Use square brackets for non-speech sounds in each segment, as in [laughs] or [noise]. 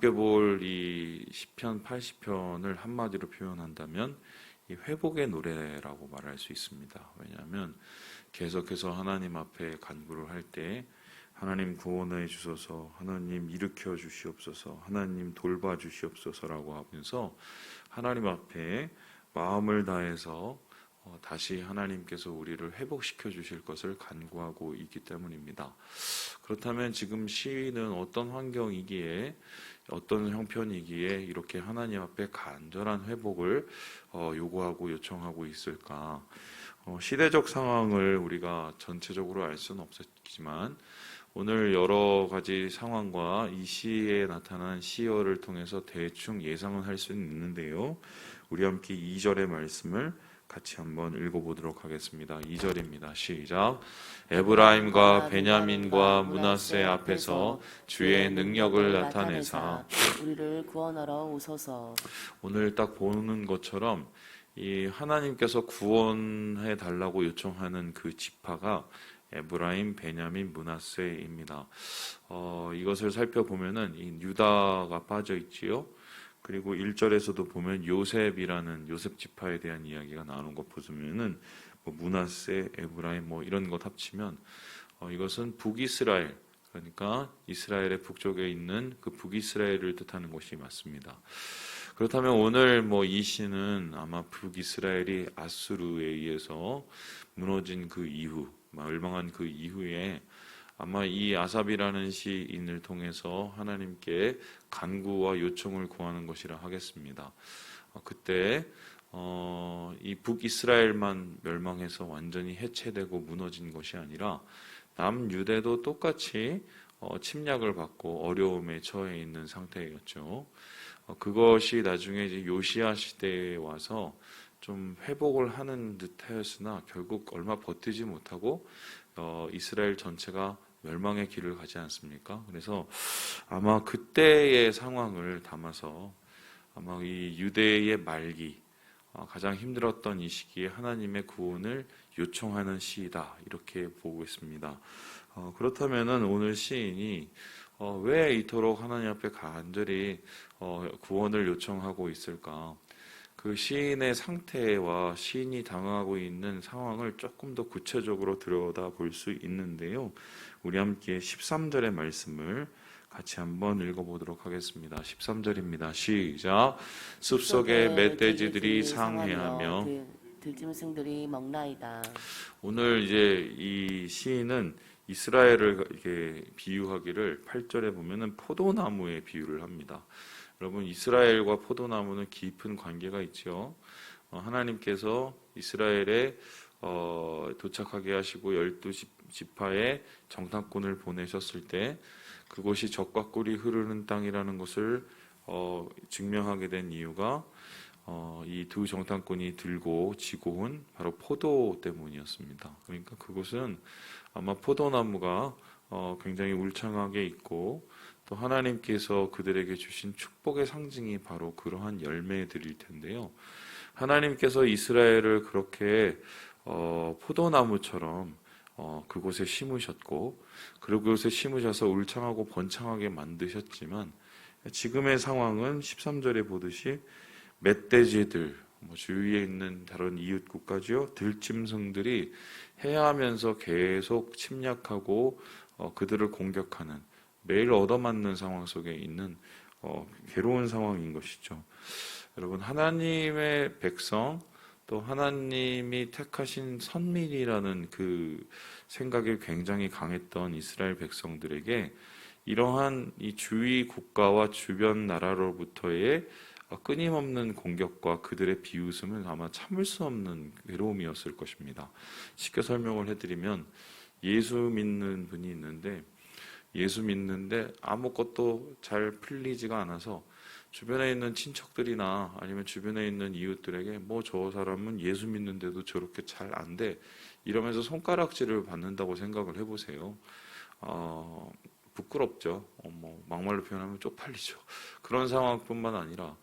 함께 볼이 시편 80편을 한마디로 표현한다면 이 회복의 노래라고 말할 수 있습니다. 왜냐하면 계속해서 하나님 앞에 간구를 할 때 하나님 구원해 주소서, 하나님 일으켜 주시옵소서, 하나님 돌봐 주시옵소서라고 하면서 하나님 앞에 마음을 다해서 어, 다시 하나님께서 우리를 회복시켜 주실 것을 간구하고 있기 때문입니다. 그렇다면 지금 시인은 어떤 환경이기에 어떤 형편이기에 이렇게 하나님 앞에 간절한 회복을 어, 요구하고 요청하고 있을까? 어, 시대적 상황을 우리가 전체적으로 알 수는 없었지만 오늘 여러 가지 상황과 이 시에 나타난 시어를 통해서 대충 예상은 할 수는 있는데요. 우리 함께 2절의 말씀을 같이 한번 읽어보도록 하겠습니다. 2절입니다. 시작. 에브라임과 베냐민과 문하세 앞에서 주의 능력을 나타내사 우리를 구원하러 오소서. 오늘 딱 보는 것처럼 이 하나님께서 구원해 달라고 요청하는 그 지파가 에브라임, 베냐민, 문하세입니다. 어, 이것을 살펴보면은 이 유다가 빠져 있지요. 그리고 1절에서도 보면 요셉이라는 요셉 지파에 대한 이야기가 나오는 것 보면은 뭐 문하세, 에브라임 뭐 이런 것 합치면 어, 이것은 북이스라엘 그러니까 이스라엘의 북쪽에 있는 그 북이스라엘을 뜻하는 것이 맞습니다. 그렇다면 오늘 뭐 이 시는 아마 북이스라엘이 아수르에 의해서 무너진 그 이후, 멸망한 그 이후에 아마 이 아삽이라는 시인을 통해서 하나님께 간구와 요청을 구하는 것이라 하겠습니다. 어, 그때 어, 이 북이스라엘만 멸망해서 완전히 해체되고 무너진 것이 아니라 남유대도 똑같이 어, 침략을 받고 어려움에 처해 있는 상태였죠. 어, 그것이 나중에 이제 요시아 시대에 와서 좀 회복을 하는 듯하였으나 결국 얼마 버티지 못하고 어, 이스라엘 전체가 멸망의 길을 가지 않습니까? 그래서 아마 그때의 상황을 담아서 아마 이 유대의 말기 어, 가장 힘들었던 이 시기에 하나님의 구원을 요청하는 시이다 이렇게 보고 있습니다. 어, 그렇다면은 오늘 시인이 어, 왜 이토록 하나님 앞에 간절히 어, 구원을 요청하고 있을까? 그 시인의 상태와 시인이 당하고 있는 상황을 조금 더 구체적으로 들여다 볼 수 있는데요. 우리 함께 13절의 말씀을 같이 한번 읽어보도록 하겠습니다. 13절입니다. 시작. 숲속의 멧돼지들이 상해하며 들- 들짐승들이 먹나이다. 오늘 이제 이 시인은 이스라엘을 이렇게 비유하기를 8절에 보면은 포도나무에 비유를 합니다. 여러분 이스라엘과 포도나무는 깊은 관계가 있죠. 어, 하나님께서 이스라엘에 어, 도착하게 하시고 열두 지- 지파의 정탐꾼을 보내셨을 때 그곳이 적과 꿀이 흐르는 땅이라는 것을 어, 증명하게 된 이유가 어, 이두 정탐꾼이 들고 지고 온 바로 포도 때문이었습니다. 그러니까 그곳은 아마 포도나무가 어, 굉장히 울창하게 있고 또 하나님께서 그들에게 주신 축복의 상징이 바로 그러한 열매들일 텐데요. 하나님께서 이스라엘을 그렇게 어, 포도나무처럼 어, 그곳에 심으셨고 그리고 그곳에 심으셔서 울창하고 번창하게 만드셨지만 지금의 상황은 13절에 보듯이 멧돼지들 뭐 주위에 있는 다른 이웃 국가지요 들짐승들이 해하면서 계속 침략하고 어, 그들을 공격하는 매일 얻어맞는 상황 속에 있는 어, 괴로운 상황인 것이죠. 여러분 하나님의 백성 또 하나님이 택하신 선민이라는 그 생각이 굉장히 강했던 이스라엘 백성들에게 이러한 이 주위 국가와 주변 나라로부터의 끊임없는 공격과 그들의 비웃음은 아마 참을 수 없는 괴로움이었을 것입니다. 쉽게 설명을 해드리면 예수 믿는 분이 있는데 예수 믿는데 아무것도 잘 풀리지가 않아서 주변에 있는 친척들이나 아니면 주변에 있는 이웃들에게 뭐 저 사람은 예수 믿는데도 저렇게 잘 안 돼. 이러면서 손가락질을 받는다고 생각을 해보세요. 어, 부끄럽죠. 어, 뭐 막말로 표현하면 쪽팔리죠. 그런 상황뿐만 아니라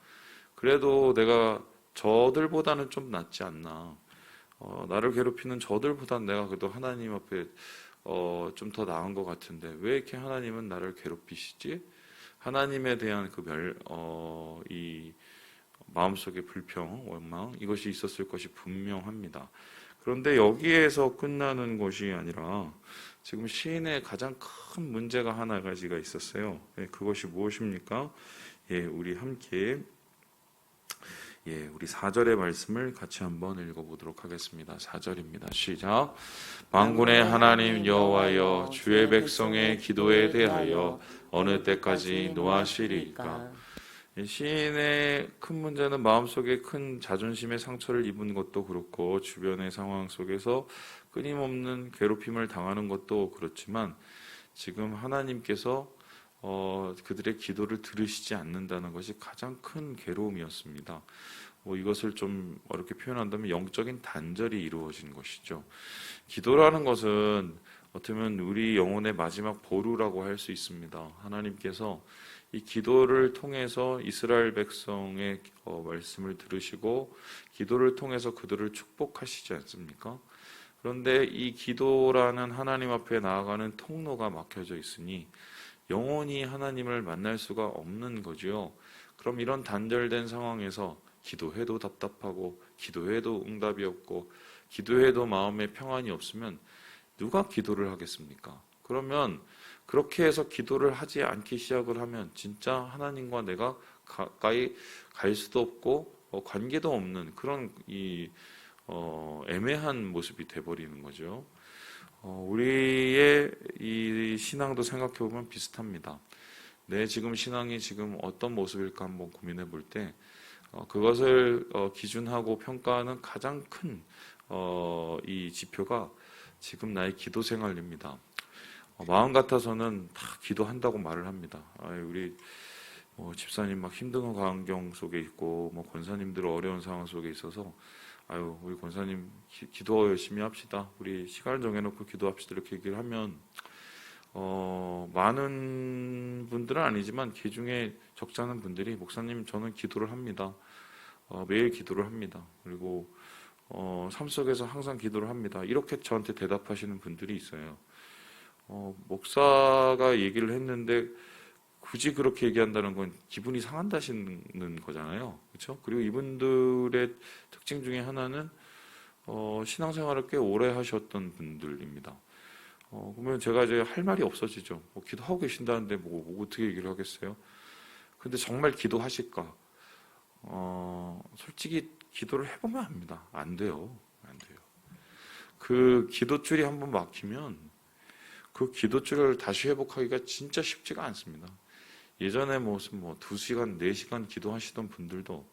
그래도 내가 저들보다는 좀 낫지 않나. 어, 나를 괴롭히는 저들보다는 내가 그래도 하나님 앞에 어, 좀 더 나은 것 같은데 왜 이렇게 하나님은 나를 괴롭히시지? 하나님에 대한 그 멸, 어, 이 마음속의 불평, 원망 이것이 있었을 것이 분명합니다. 그런데 여기에서 끝나는 것이 아니라 지금 시인의 가장 큰 문제가 하나 가지가 있었어요. 예, 그것이 무엇입니까? 예, 우리 함께 예, 우리 4절의 말씀을 같이 한번 읽어보도록 하겠습니다. 4절입니다. 시작. 만군의 하나님 여호와여 주의 백성의 기도에 대하여 어느 때까지 노하시리까? 이 시인의 큰 문제는 마음속에 큰 자존심의 상처를 입은 것도 그렇고 주변의 상황 속에서 끊임없는 괴롭힘을 당하는 것도 그렇지만 지금 하나님께서 어, 그들의 기도를 들으시지 않는다는 것이 가장 큰 괴로움이었습니다. 뭐 이것을 좀 어렵게 표현한다면 영적인 단절이 이루어진 것이죠. 기도라는 것은 보면 우리 영혼의 마지막 보루라고 할 수 있습니다. 하나님께서 이 기도를 통해서 이스라엘 백성의 어, 말씀을 들으시고 기도를 통해서 그들을 축복하시지 않습니까? 그런데 이 기도라는 하나님 앞에 나아가는 통로가 막혀져 있으니 영원히 하나님을 만날 수가 없는 거지요. 그럼 이런 단절된 상황에서 기도해도 답답하고 기도해도 응답이 없고 기도해도 마음에 평안이 없으면 누가 기도를 하겠습니까? 그러면 그렇게 해서 기도를 하지 않기 시작을 하면 진짜 하나님과 내가 가까이 갈 수도 없고 어, 관계도 없는 그런 이 어, 애매한 모습이 돼버리는 거죠. 어, 우리의 이 신앙도 생각해 보면 비슷합니다. 내 지금 신앙이 지금 어떤 모습일까 한번 고민해 볼 때, 어, 그것을 어, 기준하고 평가하는 가장 큰, 어, 이 지표가 지금 나의 기도 생활입니다. 어, 마음 같아서는 다 기도한다고 말을 합니다. 아, 우리 뭐 집사님 막 힘든 환경 속에 있고, 뭐 권사님들 어려운 상황 속에 있어서 아유, 우리 권사님 기, 도 열심히 합시다. 우리 시간을 정해놓고 기도합시다. 이렇게 얘기를 하면 어, 많은 분들은 아니지만 그 중에 적지 않은 분들이 목사님 저는 기도를 합니다. 어, 매일 기도를 합니다. 그리고 어, 삶 속에서 항상 기도를 합니다. 이렇게 저한테 대답하시는 분들이 있어요. 어, 목사가 얘기를 했는데 굳이 그렇게 얘기한다는 건 기분이 상한다시는 거잖아요. 그렇죠? 그리고 이분들의 특징 중에 하나는 어, 신앙생활을 꽤 오래 하셨던 분들입니다. 어, 그러면 제가 이제 할 말이 없어지죠. 뭐 기도하고 계신다는데 뭐, 뭐 어떻게 얘기를 하겠어요? 근데 정말 기도하실까? 어, 솔직히 기도를 해보면 압니다. 안 돼요. 안 돼요. 그 기도줄이 한번 막히면 그 기도줄을 다시 회복하기가 진짜 쉽지가 않습니다. 예전에 무슨 뭐두 시간, 네 시간 기도하시던 분들도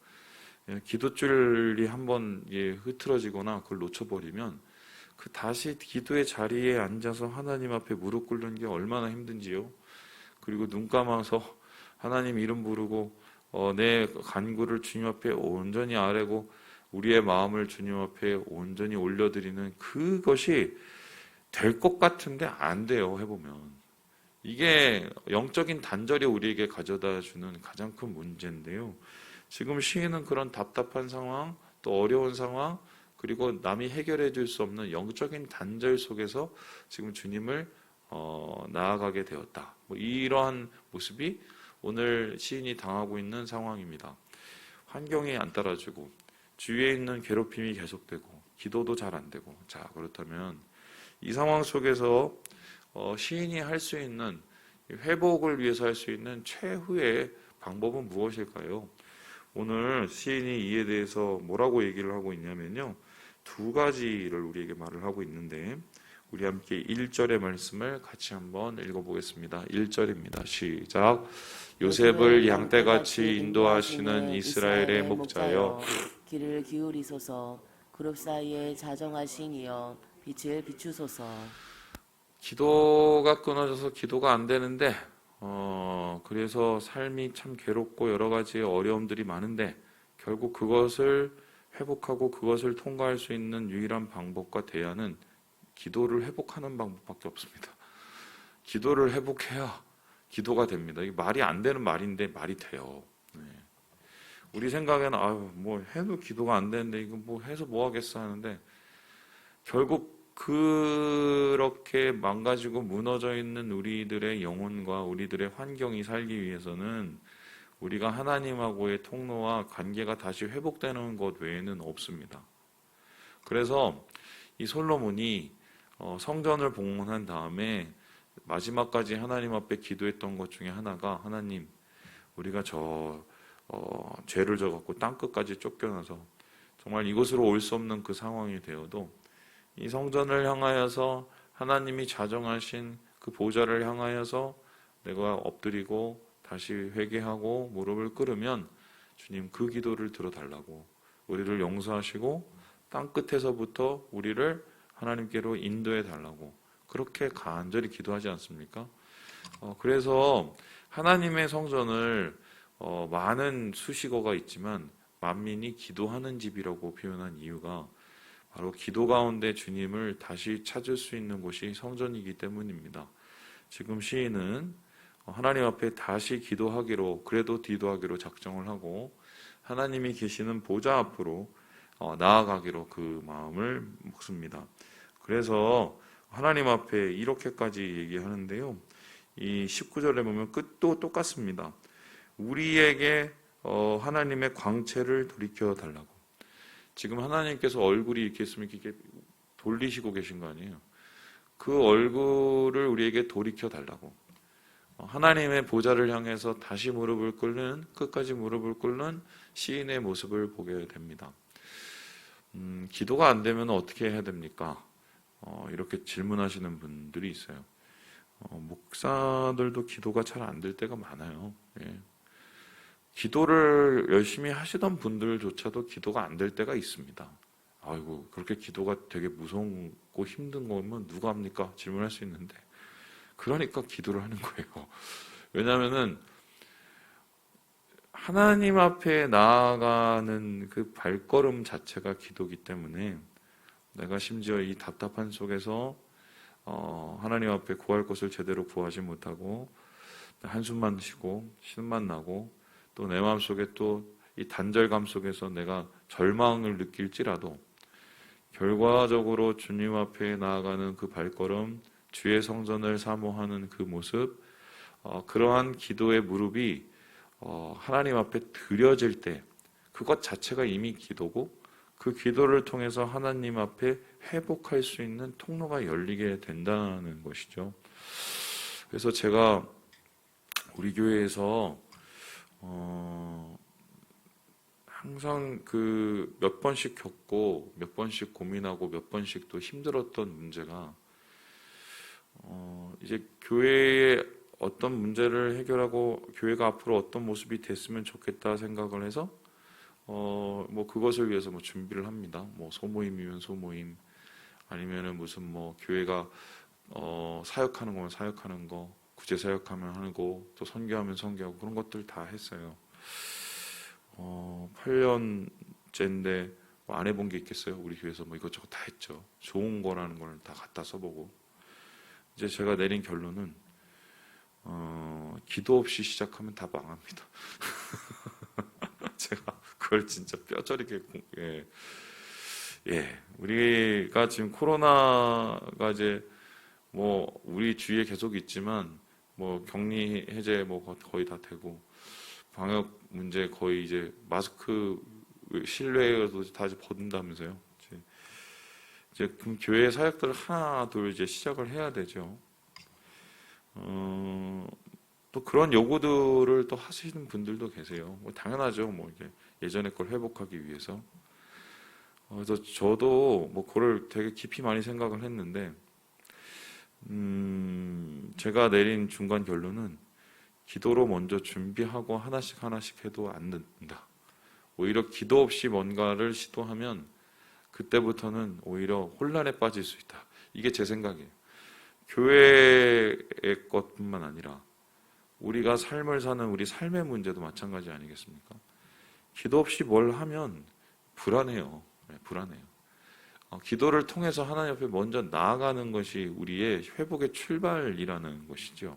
예, 기도줄이 한번 예, 흐트러지거나 그걸 놓쳐버리면 그 다시 기도의 자리에 앉아서 하나님 앞에 무릎 꿇는 게 얼마나 힘든지요. 그리고 눈 감아서 하나님 이름 부르고 어, 내 간구를 주님 앞에 온전히 아뢰고 우리의 마음을 주님 앞에 온전히 올려드리는 그것이 될 것 같은데 안 돼요 해보면 이게 영적인 단절이 우리에게 가져다 주는 가장 큰 문제인데요. 지금 시인은 그런 답답한 상황, 또 어려운 상황, 그리고 남이 해결해 줄 수 없는 영적인 단절 속에서 지금 주님을 어, 나아가게 되었다. 뭐 이러한 모습이 오늘 시인이 당하고 있는 상황입니다. 환경이 안 따라주고 주위에 있는 괴롭힘이 계속되고 기도도 잘 안 되고 자 그렇다면 이 상황 속에서 어, 시인이 할 수 있는 회복을 위해서 할 수 있는 최후의 방법은 무엇일까요? 오늘 시인이 이에 대해서 뭐라고 얘기를 하고 있냐면요. 두 가지를 우리에게 말을 하고 있는데 우리 함께 1절의 말씀을 같이 한번 읽어보겠습니다. 1절입니다. 시작. 요셉을 양떼같이 인도하시는 이스라엘의 목자여 길을 기울이소서 그룹 사이에 자정하신 이여 빛을 비추소서 기도가 끊어져서 기도가 안 되는데 어 그래서 삶이 참 괴롭고 여러 가지 어려움들이 많은데 결국 그것을 회복하고 그것을 통과할 수 있는 유일한 방법과 대안은 기도를 회복하는 방법밖에 없습니다. 기도를 회복해야 기도가 됩니다. 이게 말이 안 되는 말인데 말이 돼요. 네. 우리 생각에는 아유 뭐 해도 기도가 안 되는데 이거 뭐 해서 뭐 하겠어 하는데 결국 그렇게 망가지고 무너져 있는 우리들의 영혼과 우리들의 환경이 살기 위해서는 우리가 하나님하고의 통로와 관계가 다시 회복되는 것 외에는 없습니다. 그래서 이 솔로몬이 어, 성전을 봉헌한 다음에 마지막까지 하나님 앞에 기도했던 것 중에 하나가 하나님 우리가 저 어, 죄를 져갖고 땅 끝까지 쫓겨나서 정말 이곳으로 올 수 없는 그 상황이 되어도 이 성전을 향하여서 하나님이 자정하신 그 보좌를 향하여서 내가 엎드리고 다시 회개하고 무릎을 꿇으면 주님 그 기도를 들어달라고 우리를 용서하시고 땅 끝에서부터 우리를 하나님께로 인도해 달라고 그렇게 간절히 기도하지 않습니까? 어, 그래서 하나님의 성전을 어, 많은 수식어가 있지만 만민이 기도하는 집이라고 표현한 이유가 바로 기도 가운데 주님을 다시 찾을 수 있는 곳이 성전이기 때문입니다. 지금 시인은 하나님 앞에 다시 기도하기로 그래도 기도하기로 작정을 하고 하나님이 계시는 보좌 앞으로 어, 나아가기로 그 마음을 먹습니다. 그래서 하나님 앞에 이렇게까지 얘기하는데요. 이 19절에 보면 끝도 똑같습니다. 우리에게 어, 하나님의 광채를 돌이켜 달라고. 지금 하나님께서 얼굴이 이렇게 있으면 이렇게 돌리시고 계신 거 아니에요. 그 얼굴을 우리에게 돌이켜 달라고. 어, 하나님의 보좌를 향해서 다시 무릎을 꿇는 끝까지 무릎을 꿇는 시인의 모습을 보게 됩니다. 음, 기도가 안 되면 어떻게 해야 됩니까? 어, 이렇게 질문하시는 분들이 있어요. 어, 목사들도 기도가 잘 안 될 때가 많아요. 예. 기도를 열심히 하시던 분들조차도 기도가 안 될 때가 있습니다. 아이고, 그렇게 기도가 되게 무섭고 힘든 거면 누가 합니까? 질문할 수 있는데. 그러니까 기도를 하는 거예요. 왜냐면은, 하나님 앞에 나아가는 그 발걸음 자체가 기도기 때문에 내가 심지어 이 답답한 속에서 어, 하나님 앞에 구할 것을 제대로 구하지 못하고 한숨만 쉬고 신음만 나고 또 내 마음속에 또 이 단절감 속에서 내가 절망을 느낄지라도 결과적으로 주님 앞에 나아가는 그 발걸음 주의 성전을 사모하는 그 모습 어, 그러한 기도의 무릎이 어, 하나님 앞에 드려질 때 그것 자체가 이미 기도고 그 기도를 통해서 하나님 앞에 회복할 수 있는 통로가 열리게 된다는 것이죠. 그래서 제가 우리 교회에서 어, 항상 그 몇 번씩 겪고 몇 번씩 고민하고 몇 번씩 또 힘들었던 문제가 어, 이제 교회의 어떤 문제를 해결하고 교회가 앞으로 어떤 모습이 됐으면 좋겠다 생각을 해서 어, 뭐 그것을 위해서 뭐 준비를 합니다. 뭐 소모임이면 소모임 아니면은 무슨 뭐 교회가 어, 사역하는 거면 사역하는 거 구제 사역하면 하는 거또 선교하면 선교하고 그런 것들 다 했어요. 어, 8년째인데 뭐 안 해본 게 있겠어요? 우리 교회에서 뭐 이것저것 다 했죠. 좋은 거라는 걸 다 갖다 써보고 이제 제가 내린 결론은 어, 기도 없이 시작하면 다 망합니다. [laughs] 제가 그걸 진짜 뼈저리게 공- 예, 예, 우리가 지금 코로나가 이제 뭐 우리 주위에 계속 있지만 뭐 격리 해제 뭐 거- 거의 다 되고 방역 문제 거의 이제 마스크 실내에서도 다 이제 벗는다면서요. 이제, 이제 그럼 교회 사역들을 하나 둘 이제 시작을 해야 되죠. 어, 또 그런 요구들을 또 하시는 분들도 계세요. 뭐 당연하죠. 뭐 이게 예전의 걸 회복하기 위해서. 어, 그래서 저도 뭐 그걸 되게 깊이 많이 생각을 했는데, 음, 제가 내린 중간 결론은 기도로 먼저 준비하고 하나씩 하나씩 해도 안 된다. 오히려 기도 없이 뭔가를 시도하면 그때부터는 오히려 혼란에 빠질 수 있다. 이게 제 생각이에요. 교회의 것뿐만 아니라 우리가 삶을 사는 우리 삶의 문제도 마찬가지 아니겠습니까? 기도 없이 뭘 하면 불안해요. 네, 불안해요. 어, 기도를 통해서 하나님 앞에 먼저 나아가는 것이 우리의 회복의 출발이라는 것이죠.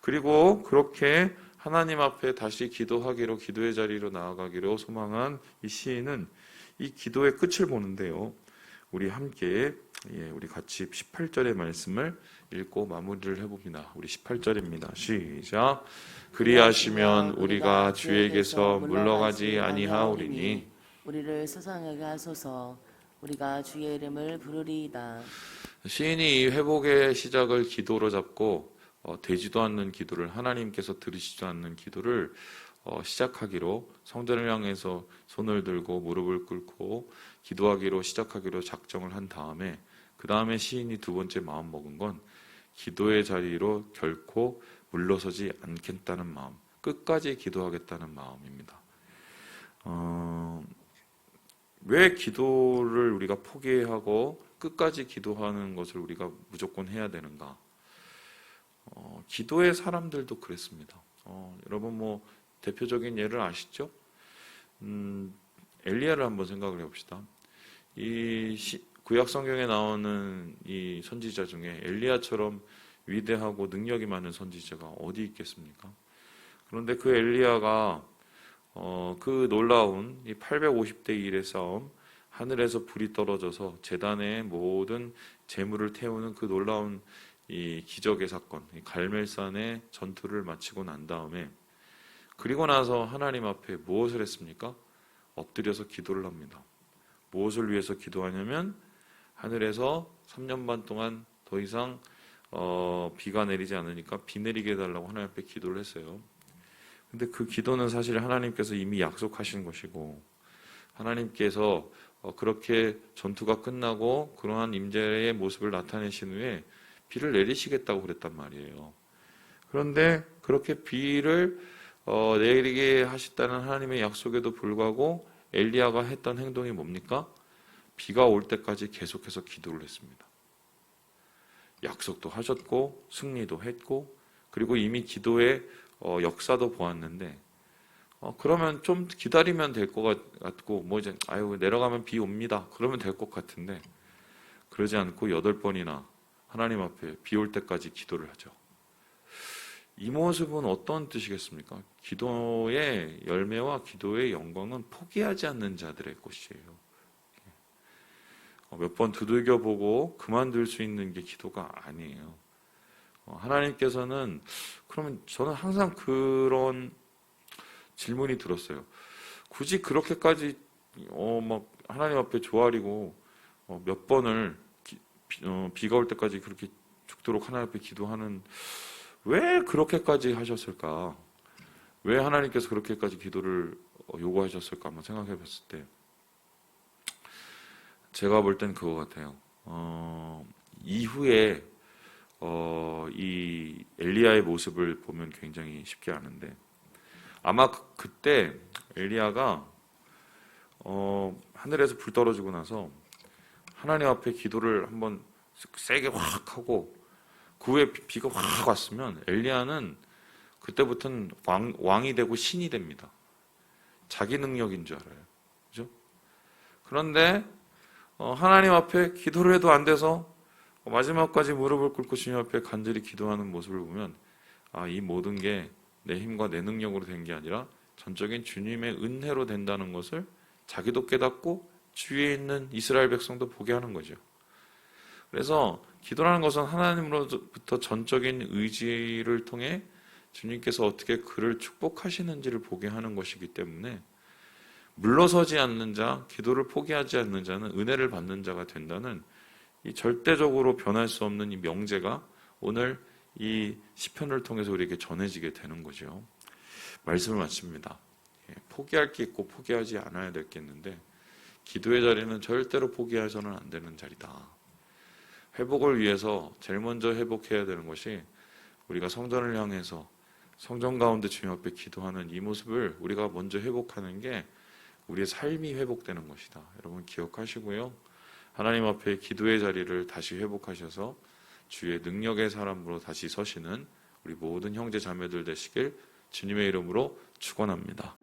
그리고 그렇게 하나님 앞에 다시 기도하기로 기도의 자리로 나아가기로 소망한 이 시인은 이 기도의 끝을 보는데요. 우리 함께 예, 우리 같이 18절의 말씀을 읽고 마무리를 해봅니다. 우리 18절입니다. 시작. 그리하시면 우리가 주에게서 물러가지 아니하오리니 우리를 세상에게 하소서 우리가 주의 이름을 부르리이다. 시인이 이 회복의 시작을 기도로 잡고 어, 되지도 않는 기도를 하나님께서 들으시지 않는 기도를 어, 시작하기로 성전을 향해서 손을 들고 무릎을 꿇고 기도하기로 시작하기로 작정을 한 다음에 그 다음에 시인이 두 번째 마음 먹은 건 기도의 자리로 결코 물러서지 않겠다는 마음, 끝까지 기도하겠다는 마음입니다. 어, 왜 기도를 우리가 포기하고 끝까지 기도하는 것을 우리가 무조건 해야 되는가? 어, 기도의 사람들도 그랬습니다. 어, 여러분 뭐 대표적인 예를 아시죠? 음, 엘리야를 한번 생각을 해봅시다. 이 시- 구약 성경에 나오는 이 선지자 중에 엘리야처럼 위대하고 능력이 많은 선지자가 어디 있겠습니까? 그런데 그 엘리야가 어, 그 놀라운 이 850대 1의 싸움, 하늘에서 불이 떨어져서 재단의 모든 재물을 태우는 그 놀라운 이 기적의 사건, 이 갈멜산의 전투를 마치고 난 다음에 그리고 나서 하나님 앞에 무엇을 했습니까? 엎드려서 기도를 합니다. 무엇을 위해서 기도하냐면 하늘에서 3년 반 동안 더 이상 어, 비가 내리지 않으니까 비 내리게 해달라고 하나님 앞에 기도를 했어요. 근데 그 기도는 사실 하나님께서 이미 약속하신 것이고 하나님께서 어, 그렇게 전투가 끝나고 그러한 임재의 모습을 나타내신 후에 비를 내리시겠다고 그랬단 말이에요. 그런데 그렇게 비를 어, 내리게 하셨다는 하나님의 약속에도 불구하고 엘리야가 했던 행동이 뭡니까? 비가 올 때까지 계속해서 기도를 했습니다. 약속도 하셨고 승리도 했고 그리고 이미 기도의 어, 역사도 보았는데 어, 그러면 좀 기다리면 될 것 같고 뭐 이제 아유 내려가면 비 옵니다. 그러면 될 것 같은데 그러지 않고 여덟 번이나 하나님 앞에 비 올 때까지 기도를 하죠. 이 모습은 어떤 뜻이겠습니까? 기도의 열매와 기도의 영광은 포기하지 않는 자들의 것이에요. 어, 몇번 두들겨 보고 그만둘 수 있는 게 기도가 아니에요. 어, 하나님께서는 그러면 저는 항상 그런 질문이 들었어요. 굳이 그렇게까지 어, 막 하나님 앞에 조아리고 어, 몇 번을 비가 올 때까지 그렇게 죽도록 하나님 앞에 기도하는 왜 그렇게까지 하셨을까? 왜 하나님께서 그렇게까지 기도를 어, 요구하셨을까? 한번 생각해 봤을 때 제가 볼 땐 그거 같아요. 어, 이후에 어, 이 엘리야의 모습을 보면 굉장히 쉽게 아는데 아마 그, 그때 엘리야가 어, 하늘에서 불 떨어지고 나서 하나님 앞에 기도를 한번 세게 확 하고 그 후에 비- 비가 확 왔으면 엘리야는 그때부터는 왕, 왕이 되고 신이 됩니다. 자기 능력인 줄 알아요. 그죠? 그런데 어, 하나님 앞에 기도를 해도 안 돼서 마지막까지 무릎을 꿇고 주님 앞에 간절히 기도하는 모습을 보면 아, 이 모든 게 내 힘과 내 능력으로 된 게 아니라 전적인 주님의 은혜로 된다는 것을 자기도 깨닫고 주위에 있는 이스라엘 백성도 보게 하는 거죠. 그래서 기도라는 것은 하나님으로부터 전적인 의지를 통해 주님께서 어떻게 그를 축복하시는지를 보게 하는 것이기 때문에 물러서지 않는 자, 기도를 포기하지 않는 자는 은혜를 받는 자가 된다는 이 절대적으로 변할 수 없는 이 명제가 오늘 이 시편을 통해서 우리에게 전해지게 되는 거죠. 말씀을 마칩니다. 예, 포기할 게 있고 포기하지 않아야 될 게 있는데 기도의 자리는 절대로 포기해서는 안 되는 자리다. 회복을 위해서 제일 먼저 회복해야 되는 것이 우리가 성전을 향해서 성전 가운데 주님 앞에 기도하는 이 모습을 우리가 먼저 회복하는 게 우리의 삶이 회복되는 것이다. 여러분 기억하시고요. 하나님 앞에 기도의 자리를 다시 회복하셔서 주의 능력의 사람으로 다시 서시는 우리 모든 형제 자매들 되시길 주님의 이름으로 축원합니다.